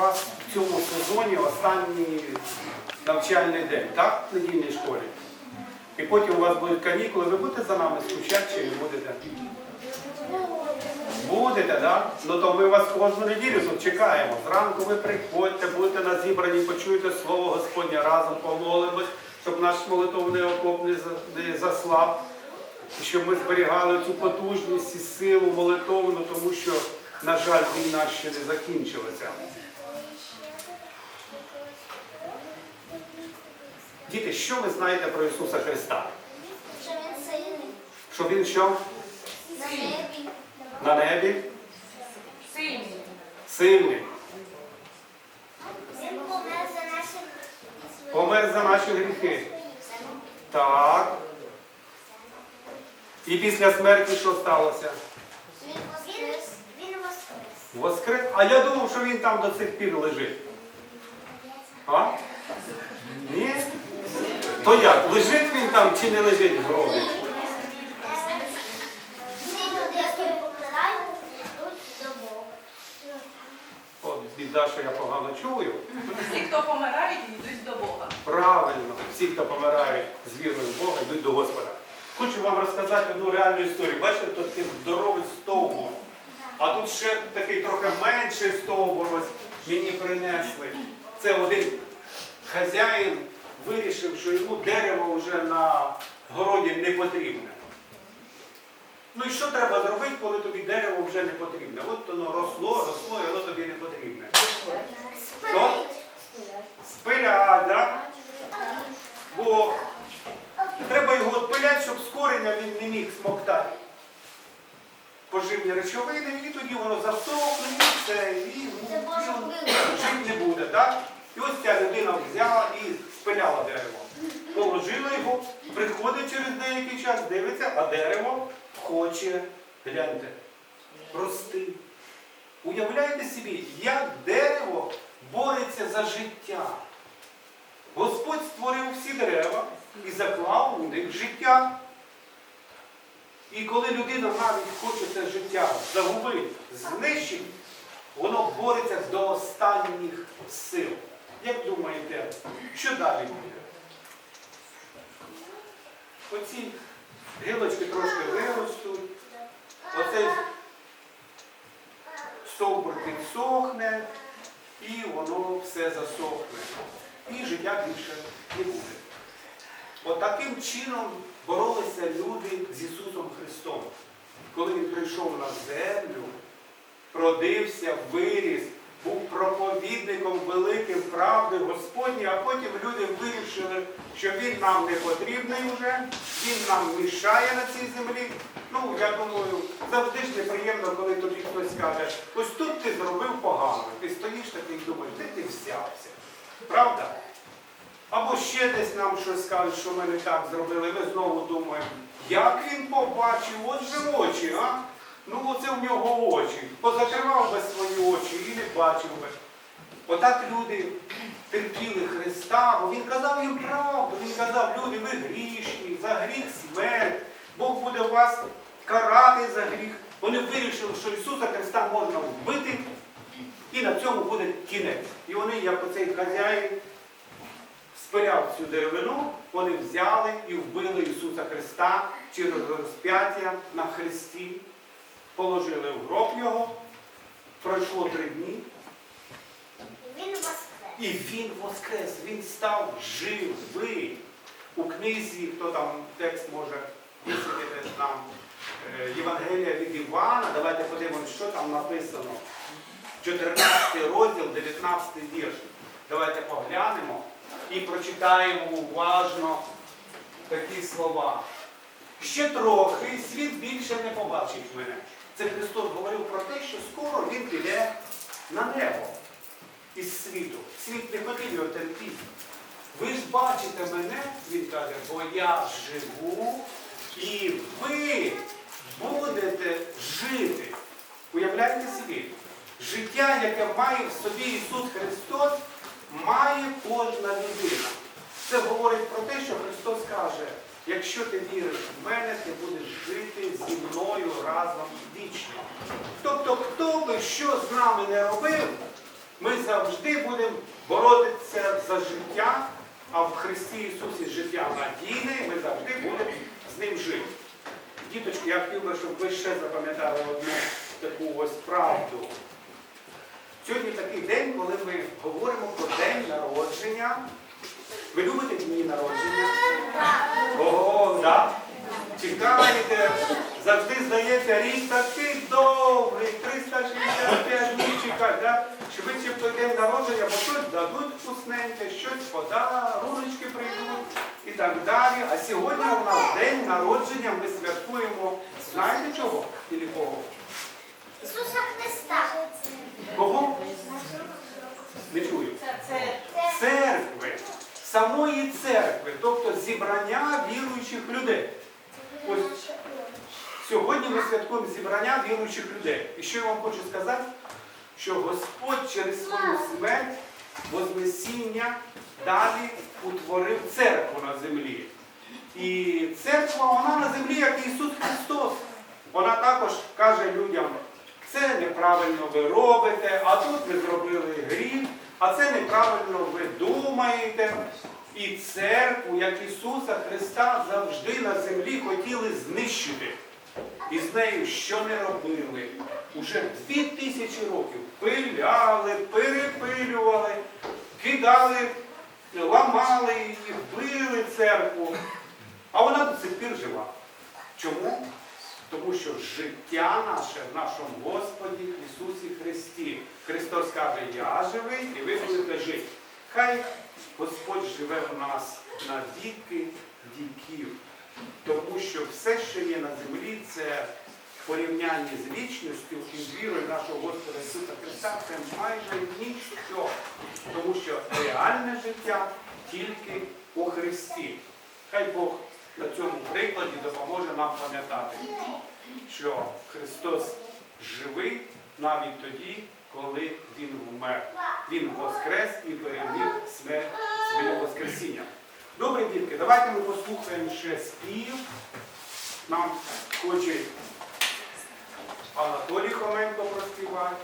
вас в цьому сезоні останній навчальний день, так? В недільній школі. І потім у вас будуть канікули, ви будете за нами скучати чи не будете? Будете, так? Да? Ну то ми вас кожну неділю чекаємо. Зранку ви приходьте, будете на зібранні, почуєте слово Господнє, разом помолимось, щоб наш молитовний окоп не заслаб. Щоб ми зберігали цю потужність і силу молитовну, тому що, на жаль, війна ще не закінчилася. Діти, що ви знаєте про Ісуса Христа? Що він сильний. Що Він що? На небі. На небі? Сильний. Сильний. Він помер за наші Помер за наші гріхи. Так. І після смерті що сталося? Він воскрес. Він воскрес. Воскрес. А я думав, що він там до сих пір лежить. А? Ні? То як? Лежить він там чи не лежить в гробі? От біда, що я погано чую. Всі, хто помирають, йдуть до Бога. Правильно, всі, хто помирають з вірою в Бога, йдуть до Господа. Хочу вам розказати одну реальну історію. Бачите, тут такий здоровий стовбур. А тут ще такий трохи менший стовбур ось мені принесли. Це один хазяїн вирішив, що йому дерево вже на городі не потрібне. Ну і що треба зробити, коли тобі дерево вже не потрібне? От воно росло, росло, і воно тобі не потрібне. Що? Спилять, так? Бо треба його відпиляти, щоб з кореня він не міг смоктати поживні речовини, і тоді воно засохне, і все, і ну, жити не буде, так? І ось ця людина взяла і спиляла дерево. Положила його, приходить через деякий час, дивиться, а дерево хоче, гляньте, рости. Уявляєте собі, як дерево бореться за життя. Господь створив всі дерева і заклав у них життя. І коли людина навіть хоче це життя загубити, знищити, воно бореться до останніх сил. Як думаєте, що далі буде? Оці гілочки трошки виростуть, оцей стовбур підсохне, і воно все засохне. І життя більше не буде. Отаким чином боролися люди з Ісусом Христом. Коли Він прийшов на землю, родився, виріс, був проповідником великим правди Господні, а потім люди вирішили, що він нам не потрібний вже, він нам мішає на цій землі. Ну, я думаю, завжди ж неприємно, коли тобі хтось каже, ось тут ти зробив погано. Ти стоїш такий і думаєш, де ти взявся? Правда? Або ще десь нам щось скажуть, що ми не так зробили. Ми знову думаємо, як він побачив, от же очі, а? Ну оце в нього очі. Позакривав би свої очі і не бачив би. Отак люди терпіли Христа, бо Він казав їм правду. Він казав, люди, ви грішні, за гріх смерть. Бог буде вас карати за гріх. Вони вирішили, що Ісуса Христа можна вбити, і на цьому буде кінець. І вони, як оцей хазяїн, спиляв цю деревину, вони взяли і вбили Ісуса Христа через розп'яття на хресті, положили в гроб його, пройшло три дні, Він воскрес. і він воскрес, він став живий. У книзі, хто там текст може висвітити нам, е, Євангелія від Івана, давайте подивимося, що там написано. 14 розділ, 19 вірш. Давайте поглянемо і прочитаємо уважно такі слова. Ще трохи і світ більше не побачить мене. Це Христос говорив про те, що скоро Він піде на небо із світу. Світ не його терпіти. Ви ж бачите мене, він каже, бо я живу і ви будете жити. Уявляєте собі? Життя, яке має в собі Ісус Христос, має кожна людина. Це говорить про те, що Христос каже, якщо ти віриш в мене, ти будеш жити зі мною разом вічно. Тобто, хто би що з нами не робив, ми завжди будемо боротися за життя, а в Христі Ісусі життя надійне, і ми завжди будемо з ним жити. Діточки, я хотів би, щоб ви ще запам'ятали одну таку ось правду. Сьогодні такий день, коли ми говоримо про день народження. Ви любите дні народження? Ого, так. Чекаєте, завжди здається, рік такий довгий, 365 днів чекати, да? швидше той день народження, бо щось дадуть вкусненьке, щось подаруночки прийдуть і так далі. А сьогодні у нас день народження, ми святкуємо, знаєте чого? Или кого? Ісуса Христа. Кого? Не чую. Це Церкви, самої церкви, тобто зібрання віруючих людей. Ось Сьогодні ми святкуємо зібрання віруючих людей. І що я вам хочу сказати, що Господь через свою смерть, Вознесіння далі утворив церкву на землі. І церква, вона на землі, як Ісус Христос. Вона також каже людям, це неправильно ви робите, а тут ви зробили гріх, а це неправильно ви думаєте. І церкву, як Ісуса Христа, завжди на землі хотіли знищити. І з нею що не робили? Уже дві тисячі років пиляли, перепилювали, кидали, ламали її, били церкву. А вона до сих пір жива. Чому? Тому що життя наше в нашому Господі Ісусі Христі. Христос каже, я живий і ви будете жити. Хай Господь живе в нас на віки віків. Тому що все, що є на землі, це порівнянні з вічністю і вірою нашого Господа Ісуса Христа, це майже ніщо. Тому що реальне життя тільки у Христі. Хай Бог на цьому прикладі допоможе нам пам'ятати, що Христос живий навіть тоді, коли Він вмер. Він воскрес і переміг смерть своїм Воскресінням. Добре, дітки, давайте ми послухаємо ще спів. Нам хоче Анатолій Хоменко проспівати.